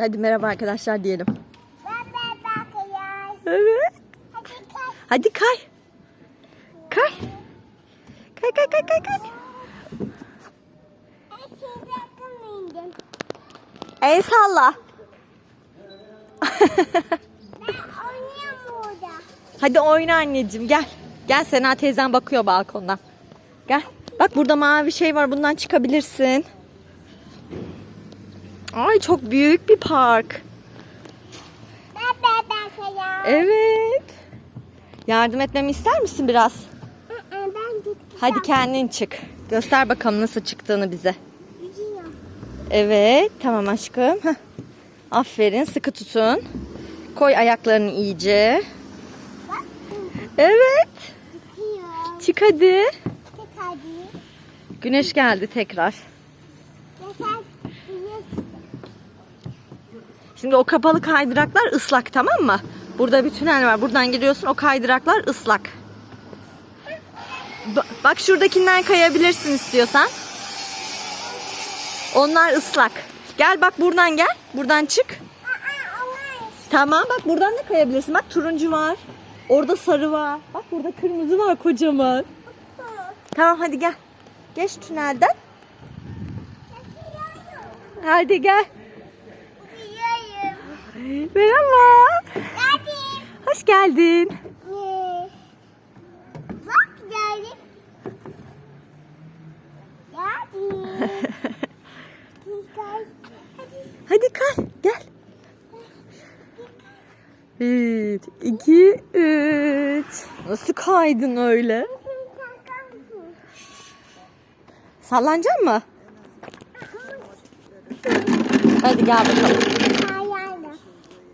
Hadi merhaba arkadaşlar diyelim. Evet. Hadi kay. Kay. Kay kay kay kay kay. El salla. Hadi oyna anneciğim gel. Gel Sena teyzen bakıyor balkondan. Gel. Bak burada mavi şey var bundan çıkabilirsin. Ay çok büyük bir park. Ben ben bakacağım. Evet. Yardım etmemi ister misin biraz? Hadi kendin çık. Göster bakalım nasıl çıktığını bize. Evet tamam aşkım. Heh. Aferin sıkı tutun. Koy ayaklarını iyice. Evet. Çık hadi. Güneş geldi tekrar. Şimdi o kapalı kaydıraklar ıslak tamam mı? Burada bir tünel var. Buradan giriyorsun o kaydıraklar ıslak. Ba- bak şuradakinden kayabilirsin istiyorsan. Onlar ıslak. Gel bak buradan gel. Buradan çık. Tamam bak buradan da kayabilirsin. Bak turuncu var. Orada sarı var. Bak burada kırmızı var kocaman. Tamam hadi gel. Geç tünelden. Hadi gel. Merhaba. Geldim. Hoş geldin. Ee, Bak geldim. Geldim. Hadi. Hadi kay. Gel. Bir, iki, üç. Nasıl kaydın öyle? Sallanacak mı? Hadi gel bakalım.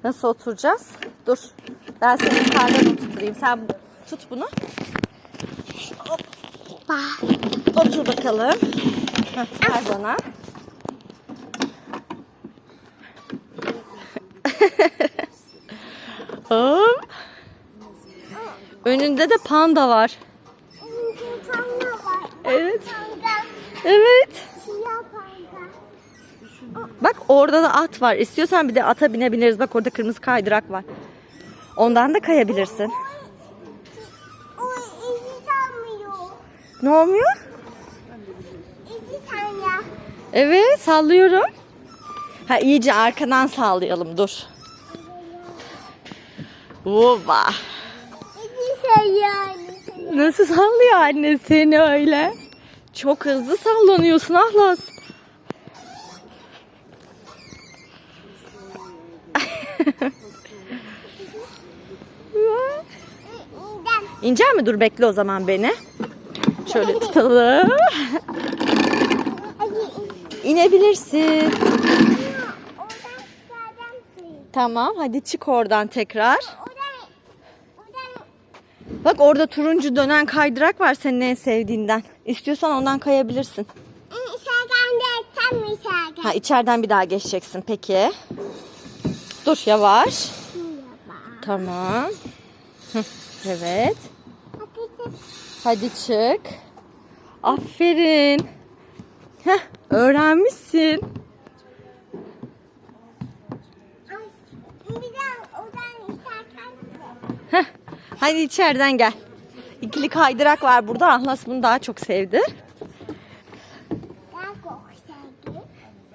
Nasıl oturacağız? Dur. Ben seni yukarıdan oturtayım. Sen tut bunu. Hoppa. Otur bakalım. Heh, ver bana. Hop. Önünde de panda var. Evet. Evet. Bak orada da at var. İstiyorsan bir de ata binebiliriz. Bak orada kırmızı kaydırak var. Ondan da kayabilirsin. Ne olmuyor? Evet sallıyorum. Ha iyice arkadan sallayalım dur. Sanya. Nasıl sallıyor anne seni öyle? Çok hızlı sallanıyorsun Ahlas. İnecek mi? Dur bekle o zaman beni. Şöyle tutalım. İnebilirsin. Tamam hadi çık oradan tekrar. Bak orada turuncu dönen kaydırak var senin en sevdiğinden. İstiyorsan ondan kayabilirsin. İçeriden de tam içeriden. Ha içeriden bir daha geçeceksin peki. Dur yavaş. Tamam. Evet. Hadi çık. Aferin. Heh, öğrenmişsin. Heh, hadi içeriden gel. İkili kaydırak var burada. Ahlas bunu daha çok sevdi.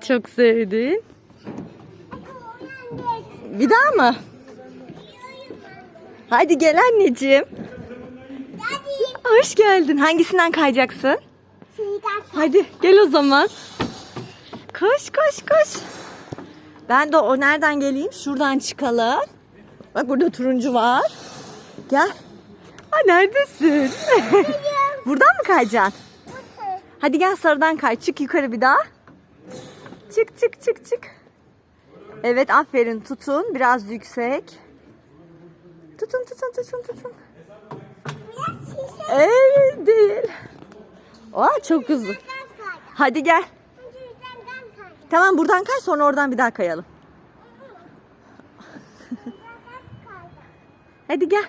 Çok sevdin. Bir daha mı? Hadi gel anneciğim. Hadi. Hoş geldin. Hangisinden kayacaksın? Hadi gel o zaman. Koş koş koş. Ben de o nereden geleyim? Şuradan çıkalım. Bak burada turuncu var. Gel. Ha neredesin? Buradan mı kayacaksın? Hadi gel sarıdan kay. Çık yukarı bir daha. Çık çık çık çık. Evet aferin tutun. Biraz yüksek. Tutun tutun tutun tutun. Evet değil. Aa, çok hızlı. Hadi gel. Tamam buradan kay sonra oradan bir daha kayalım. Hadi gel.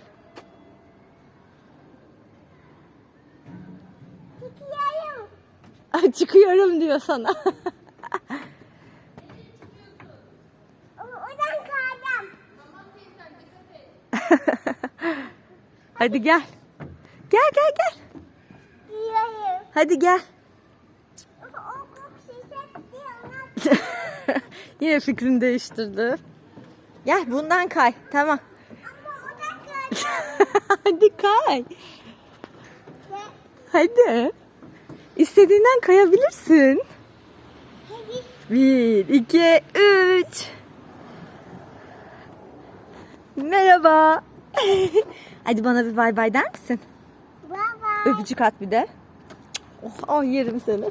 Çıkıyorum. Çıkıyorum diyor sana. Hadi gel. Gel gel gel. Hadi gel. Yine fikrini değiştirdi. Gel bundan kay. Tamam. Hadi kay. Hadi. İstediğinden kayabilirsin. Bir, iki, üç. Merhaba. Hadi bana bir bay bay der misin? baba. Öpücük at bir de. Oh, oh yerim seni.